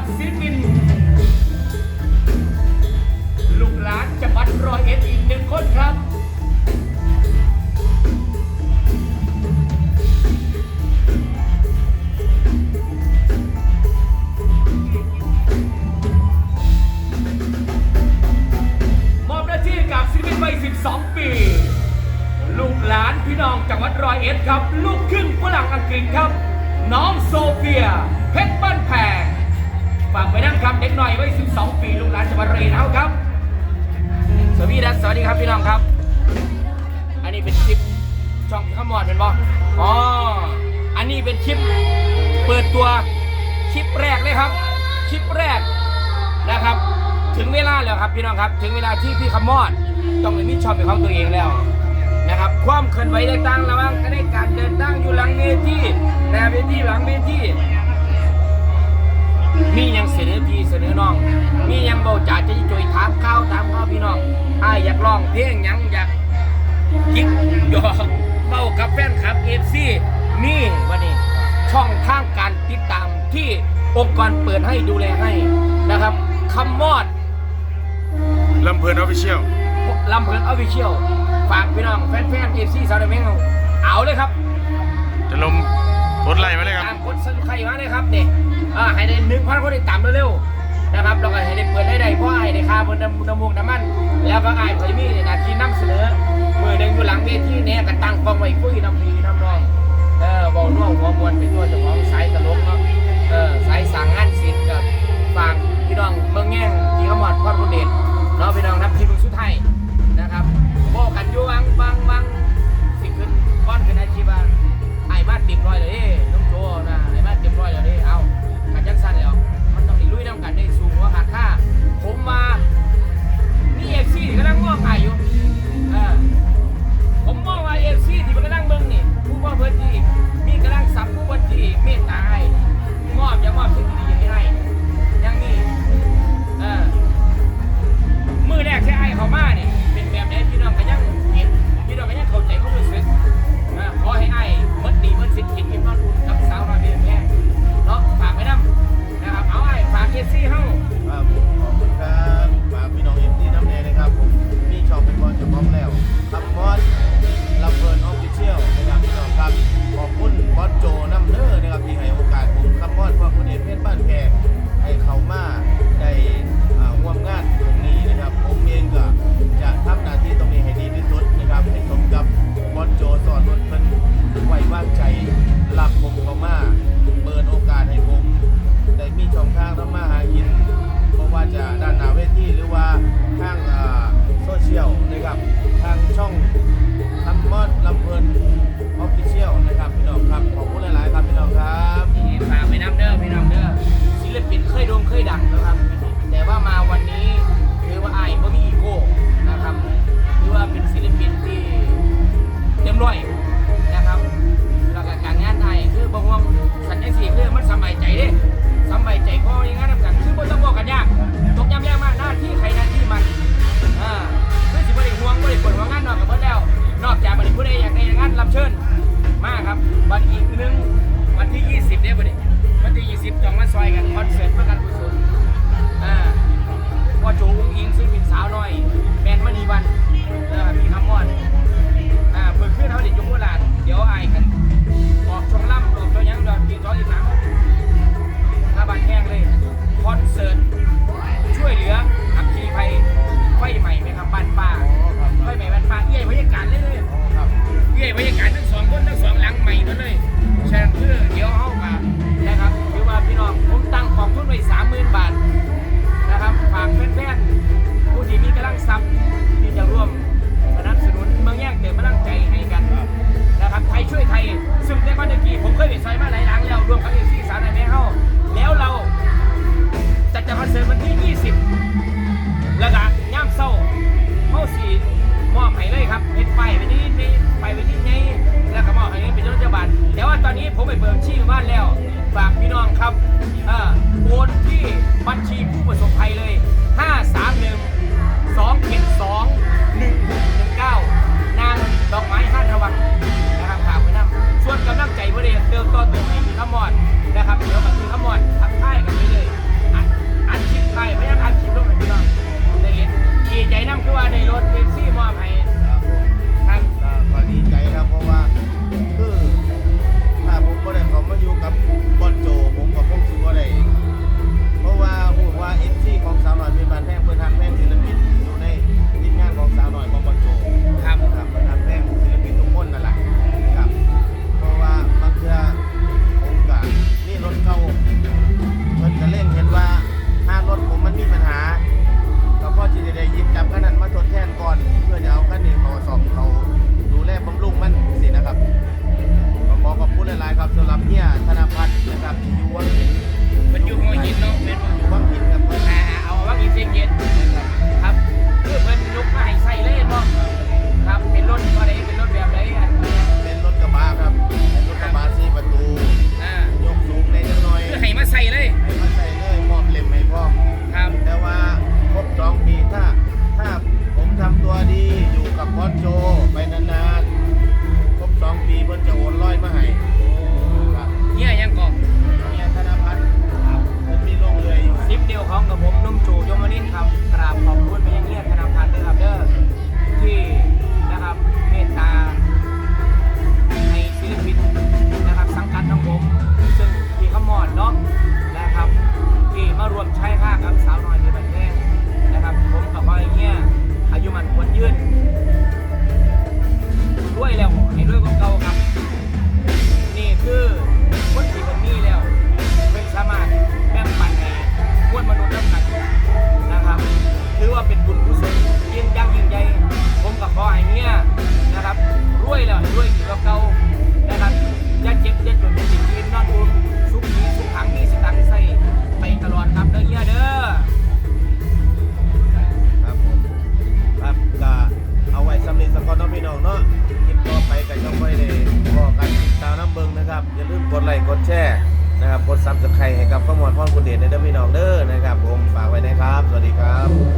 กับศิลปินลูกหลานจังหวัดร้อยเอ็ดอีกหนึ่งคนครับมอบหน้าที่กับศิลปินวัย12 ปี ลูกหลานพี่น้องจังหวัดร้อยเอ็ดครับ ลูกครึ่งฝรั่งอังกฤษครับ น้องโซเฟีย เพชรบ้านแพง ฝากไว้นั่งครับเด็กหน่อยไวัย12 ปีลูกหลานจังหวัดร้อยอ็ดเอาครับ สวัสดีครับสวัสดีครับพี่น้องครับ อันนี้เป็นคลิปช่องขมอดเป็นบ่อ๋อ อันนี้เป็นคลิปเปิดตัวคลิปแรกเลยครับ คลิปแรกนะครับ ถึงเวลาแล้วครับพี่น้องครับ ถึงเวลาที่พี่ขมอดต้องมีช่องเป็นของตัวเองแล้วนะครับความเคลื่อนไหวต่างๆระหว่างในการเดินทางอยู่หลังเวทีหน้าเวทีหลังเวที มียังเสนอพี่เสนอน้อง มียังเบาจ่าจะจอยถามข้าวถามข้าวพี่น้องอ้ายอยากร้องเพลงหยังอยากกิ๊กหยอกเบากับแฟนคลับเอฟซีนี่วันนี้ช่องทางการติดตามที่องค์กรเปิดให้ดูแลให้นะครับคำมอดลำเพลินออฟฟิเชียลลำเพลินออฟฟิเชียลฝากพี่น้องแฟนๆเอฟซีสาวเดเมงเอาเลยครับจะลม กดไล่มาเลยครับ ตามกดสับสไครต์มาเลยครับเนี่ยอ่าให้ได้หนึ่งพันคนได้ตามเร็วๆนะครับแล้วก็ให้ได้เปิดได้ได้เพราะให้ได้ค่าบนน้ำน้ำมูกน้ำมัน แล้วก็ไอายเผยมีในนาทีนำเสนอมือหนึ่งอยู่หลังเวทีเนี่ยก็ตั้งกล้องไว้คุยน้ำพีน้ำนองเออบอกน่วงหัวมวนไปตัวเจ้าของสายตลกเนาะเออสายสั่งงานศิลป์กับฝากพี่น้องเมืองแง่งที่ขมอดพอดคนเด็ดเนาะพี่น้องนับทีมสุดไทายนะครับบอกกันอยู่วังวังวังสิขึ้นก้อนขึ้นอาชีพว่า ไอ้บ้านเต็มร้อยเลยเด้น้องโจนะไอ้บ้านเต็มร้อยเลยเด้เอากันจังสั้นแล้วมันต้องได้ลุยน้ำกัน ใจพออย่างนั้นกันคือบ่ต้องบอกกันยาก คุณเดชในเด้อพี่น้องเด้อนะครับผมฝากไว้นะครับ สวัสดีครับ